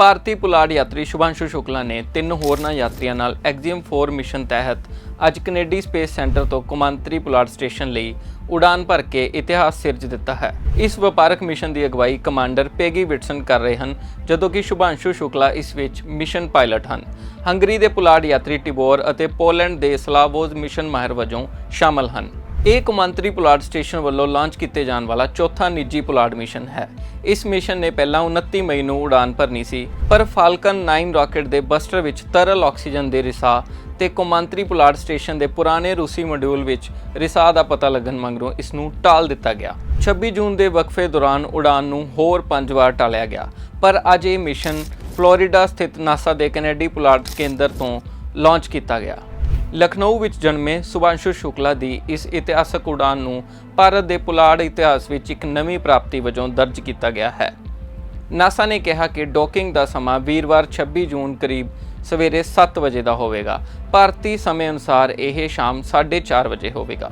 ਭਾਰਤੀ ਪੁਲਾੜ ਯਾਤਰੀ ਸ਼ੁਭਾਂਸ਼ੂ ਸ਼ੁਕਲਾ ਨੇ ਤਿੰਨ ਹੋਰਨਾਂ ਯਾਤਰੀਆਂ ਨਾਲ ਐਗਜੀਅਮ 4 ਮਿਸ਼ਨ ਤਹਿਤ ਅੱਜ ਕੈਨੇਡੀ ਸਪੇਸ ਸੈਂਟਰ ਤੋਂ ਕੁਮਾਂਤਰੀ ਪੁਲਾੜ ਸਟੇਸ਼ਨ ਲਈ ਉਡਾਨ ਭਰ ਕੇ ਇਤਿਹਾਸ ਸਿਰਜ ਦਿੱਤਾ ਹੈ। ਇਸ ਵਪਾਰਕ ਮਿਸ਼ਨ ਦੀ ਅਗਵਾਈ ਕਮਾਂਡਰ ਪੈਗੀ ਵਿਟਸਨ ਕਰ ਰਹੇ ਹਨ, ਜਦੋਂ ਕਿ ਸ਼ੁਭਾਂਸ਼ੂ ਸ਼ੁਕਲਾ ਇਸ ਵਿੱਚ ਮਿਸ਼ਨ ਪਾਇਲਟ ਹਨ। ਹੰਗਰੀ ਦੇ ਪੁਲਾੜ ਯਾਤਰੀ ਟਿਬੋਰ ਅਤੇ ਪੋਲੈਂਡ ਦੇ ਸਲਾਵੋਜ਼ ਮਿਸ਼ਨ ਮਾਹਿਰ ਵਜੋਂ ਸ਼ਾਮਲ ਹਨ। ਇਹ ਕੌਮਾਂਤਰੀ ਪੁਲਾੜ ਸਟੇਸ਼ਨ ਵੱਲੋਂ ਲਾਂਚ ਕੀਤੇ ਜਾਣ ਵਾਲਾ ਚੌਥਾ ਨਿੱਜੀ ਪੁਲਾੜ ਮਿਸ਼ਨ ਹੈ। ਇਸ ਮਿਸ਼ਨ ਨੇ ਪਹਿਲਾਂ 29 ਮਈ ਨੂੰ ਉਡਾਨ ਭਰਨੀ ਸੀ, ਪਰ ਫਾਲਕਨ 9 ਰਾਕੇਟ ਦੇ ਬਸਟਰ ਵਿੱਚ ਤਰਲ ਆਕਸੀਜਨ ਦੇ ਰਿਸਾਅ ਤੇ ਕੌਮਾਂਤਰੀ ਪੁਲਾੜ ਸਟੇਸ਼ਨ ਦੇ ਪੁਰਾਣੇ ਰੂਸੀ ਮੋਡਿਊਲ ਵਿੱਚ ਰਿਸਾਅ ਦਾ ਪਤਾ ਲੱਗਣ ਮਗਰੋਂ ਇਸ ਨੂੰ ਟਾਲ ਦਿੱਤਾ ਗਿਆ। 26 ਜੂਨ ਦੇ ਵਕਫੇ ਦੌਰਾਨ ਉਡਾਨ ਨੂੰ ਹੋਰ ਪੰਜ ਵਾਰ ਟਾਲਿਆ ਗਿਆ, ਪਰ ਅੱਜ ਇਹ ਮਿਸ਼ਨ ਫਲੋਰੀਡਾ ਸਥਿਤ ਨਾਸਾ ਦੇ ਕੈਨੇਡੀ ਪੁਲਾੜ ਕੇਂਦਰ ਤੋਂ ਲਾਂਚ ਕੀਤਾ ਗਿਆ। ਲਖਨਊ ਵਿੱਚ ਜਨਮੇ ਸੁਭਾਂਸ਼ੂ ਸ਼ੁਕਲਾ ਦੀ ਇਸ ਇਤਿਹਾਸਕ ਉਡਾਨ ਨੂੰ ਭਾਰਤ ਦੇ ਪੁਲਾੜ ਇਤਿਹਾਸ ਵਿੱਚ ਇੱਕ ਨਵੀਂ ਪ੍ਰਾਪਤੀ ਵਜੋਂ ਦਰਜ ਕੀਤਾ ਗਿਆ ਹੈ। ਨਾਸਾ ਨੇ ਕਿਹਾ ਕਿ ਡੌਕਿੰਗ ਦਾ ਸਮਾਂ ਵੀਰਵਾਰ 26 ਜੂਨ ਕਰੀਬ ਸਵੇਰੇ 7 ਵਜੇ ਦਾ ਹੋਵੇਗਾ। ਭਾਰਤੀ ਸਮੇਂ ਅਨੁਸਾਰ ਇਹ ਸ਼ਾਮ 4:30 ਵਜੇ ਹੋਵੇਗਾ।